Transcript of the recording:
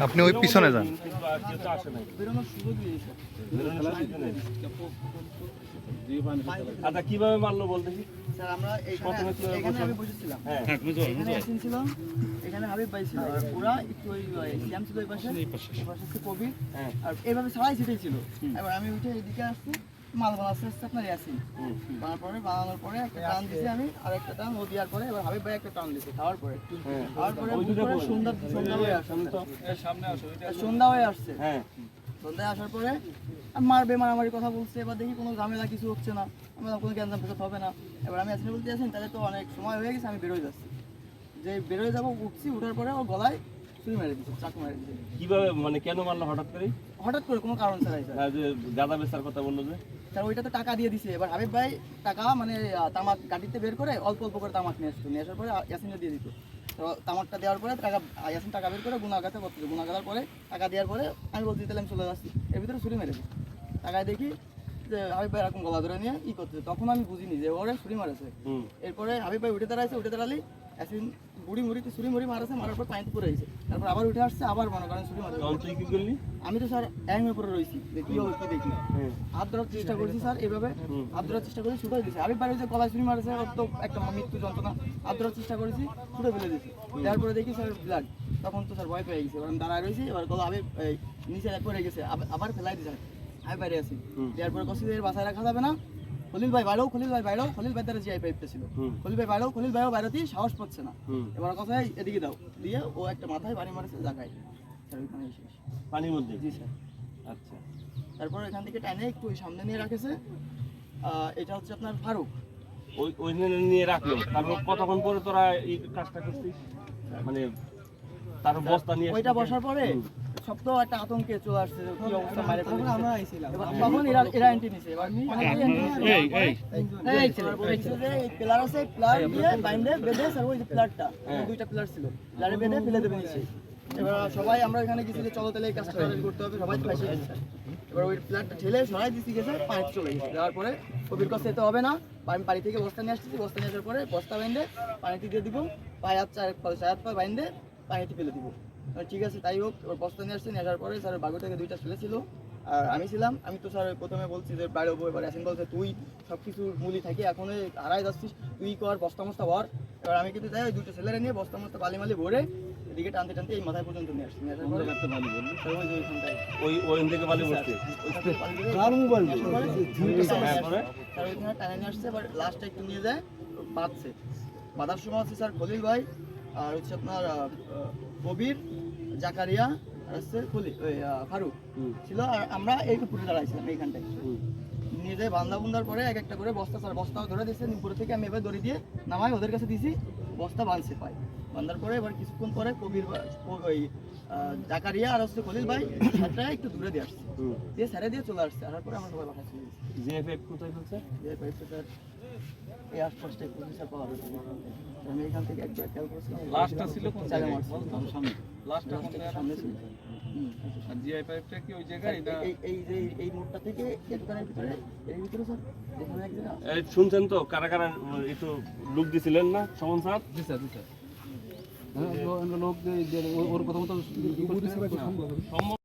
আপনি ওই পিছনে যান। আচ্ছা কীভাবে মারলো বলতে এখানে হাবিব ভাই ছিল ওরা একটু ওই ওই ছিল ওই পাশে। এই পাশে। হচ্ছে কবির। হ্যাঁ। আর এইভাবে সবাই ছিল এবার আমি উঠে এদিকে আসছি। মাল বানাচ্ছে আসছে আপনার ইয়াসিন বানার পরে বানানোর পরে একটা টান দিছি আমি আর একটা টান ও দেওয়ার পরে এবার হাবিব ভাই একটা টান দিছে খাওয়ার পরে। খাওয়ার পরে ওই দুটো দুপুরে কই? সন্ধ্যা সন্ধ্যা হয়ে আসছে সন্ধ্যা আসছে। সন্ধ্যায় আসার পরে মারবে মারামারি কথা বলছে এবার দেখি কোনো ঝামেলা কিছু হচ্ছে না। আমি বললাম, কোনো গ্যাঞ্জাম ফেসাদ হবে না। এবার আমি আসলে বলতে আছেন তাহলে তো অনেক সময় হয়ে গেছে আমি বেরোয় যাচ্ছি। যে বেরোয় যাব উঠছি উঠার পরে ও গলায় ছুরি মেরে দিচ্ছে চাকু মেরে দিচ্ছে কীভাবে মানে কেন মারলো হঠাৎ করে হঠাৎ করে কোনো কারণ ছাড়াই স্যার যে গাদা বেচার কথা বলল যে? স্যার ওইটা তো টাকা দিয়ে দিছে। এবার হাবিব ভাই টাকা মানে তামাক গাড়িতে বের করে অল্প অল্প করে তামাক নিয়ে আসতো নিয়ে আসার পরে ইয়াসিনকে দিয়ে দিত। তো তামাকটা দেওয়ার পরে টাকা ইয়াসিন টাকা বের করে গুণাগাতে করতে গুণাগাতার পরে টাকা দেওয়ার পরে আমি বলছি তাহলে আমি চলে যাচ্ছি। এর ভিতরে ছুরি মেরে দিই টাকায় দেখি যে হাবিব ভাই এরকম গলা ধরে নিয়ে ই করতেছে। তখন আমি বুঝিনি যে ওরে ছুরি মারেছে। এরপরে হাবিব ভাই উঠে দাঁড়াইছে উঠে দাঁড়ালি ইয়াসিন বুড়ি মুড়িতে ছুরি মুড়ি মারাছে মারার পর পানিতে পড়ে গেছে। তারপর আবার উঠে আসছে আবার মনে করেন ছুরি মারে তুই কি করলি? আমি তো স্যার এর উপরে রয়েছি যে কি হবে কি দেখি হ্যাঁ। হাত ধরার চেষ্টা করেছি স্যার এইভাবে হুম। হাত ধরার চেষ্টা করেছি ছুটে দিয়েছি আমি বাড়ি যে গলায় ছুরি মারেছে ওর তো একটা মৃত্যু যন্ত্রণা। হাত ধরার চেষ্টা করেছি ছুটে ফেলে দিয়েছি দেওয়ার পরে দেখি স্যার ব্লাড। তখন তো স্যার ভয় পেয়ে গেছে এবার দাঁড়ায় রয়েছি এবার গলা আমি নিচে পড়ে গেছে আবার ফেলাই দিয়েছে আমি বাইরে আছি। হুম। দেওয়ার পরে কষি এর বাসায় রাখা যাবে না। খলিল ভাই বাইরেও খলিল ভাই বাইরেও খলিল ভাই দ্বারা জিআই পাইপটা ছিল। খলিল ভাই বাইরেও খলিল ভাইও বাইরেতেই সাহস পাচ্ছে না। এবার কথায় এদিকে দাও। দিয়ে ও একটা মাথায় বাড়ি মারেছে জায়গায় পানির মধ্যে? জি স্যার। আচ্ছা। তারপর এখান থেকে টাইনে একটু সামনে নিয়ে রাখেছে। এটা হচ্ছে আপনার ফারুক। ওই ওই নিয়ে রাখল। তারপর কতক্ষণ পরে তোরা এই কাজটা করছিস? মানে তারপর বস্তা নিয়ে ওইটা বসার পরে হুম। একটা আতঙ্কে চলে আসছে কি অবস্থা মারে তখন এরা এরা এন্ট্রি নিছে। এই এই এই ছেলে, বলছে যে এই পিলার আছে পিলার দিয়ে বাইন্ধে বেঁধে স্যার ওই যে পিলারটা। দুইটা পিলার ছিল। পিলারে বেঁধে ফেলে দেবে নিচে। এবার সবাই আমরা এখানে গেছি যে চলো তাহলে এই কাজটা করতে হবে সবাই ফাঁসে এবার ওই প্লাটটা ঠেলে সরাই দিতে গেছে পানিতে চলে গেছে। যাওয়ার পরে কবির কাছে যেতে হবে না। আমি বাড়ি থেকে বস্তা নিয়ে আসতেছি বস্তা নিয়ে আসার পরে বস্তা বাইন্ধে পানিতে দিয়ে দিব। পায়ে হাত চার চার হাত পা বাইন্ধে পানিতে ফেলে দিব। ঠিক আছে তাই হোক ওর বস্তা নিয়ে আসছে নিয়ে আসার পরে স্যার বাগু থেকে দুইটা ছেলে ছিল। আর আমি ছিলাম আমি তো স্যার প্রথমে বলছি যে বাইরে হব এবার আসেন বলছে তুই সব কিছু মূলি থাকি এখন হারাই যাচ্ছিস তুই কর বস্তা মস্তা ভর। এবার আমি কিন্তু যাই ওই দুটো ছেলেরা নিয়ে বস্তা মস্তা বালি মালি ভরে এদিকে টানতে টানতে এই মাথায় পর্যন্ত নিয়ে আসছি ওই ওই ওই থেকে বালি বসতে কার মোবাইল তারপরে স্যার ওইখানে টানে নিয়ে আসছে এবার লাস্টটা একটু নিয়ে যায় বাঁধছে। বাঁধার সময় হচ্ছে স্যার খলিল ভাই আর হচ্ছে আপনার কবির জাকারিয়া আর হচ্ছে কলি ফারুক ছিল আর আমরা এই উপরে দাঁড়াইছিলাম এইখানটায়। নিজে বান্ধা বুন্দার পরে এক একটা করে বস্তা স্যার বস্তা ধরে দিয়েছে উপরে থেকে আমি এবার দড়ি দিয়ে নামাই ওদের কাছে দিছি বস্তা বাঁধছে পাই বান্ধার পরে এবার কিছুক্ষণ পরে কবির ওই জাকারিয়া আর হচ্ছে খলিল ভাই সারটা একটু দূরে দিয়ে আসছে। দিয়ে স্যারে দিয়ে চলে আসছে। আসার পরে আমরা সবাই বাসায় চলে গেছি। জিএফএফ কোথায় স্যার এই আশপাশটা একটু পাওয়া যাচ্ছে আমি এখান থেকে একবার খেয়াল করছিলাম। লাস্টটা ছিল কোন জায়গায়? সামনে। লাস্টটা কোন জায়গায়? সামনে ছিল। আর জিআই পাইপটা কি ওই জায়গায় এটা এই যে এই মোড়টা থেকে এই ভিতরে এর ভিতরে স্যার যেখানে এক জায়গা শুনছেন তো কারা কারা একটু লুক দিছিলেন না? সমন স্যার? জি স্যার জি স্যার। লোক যে- যে- ওর- ওর প্রথমত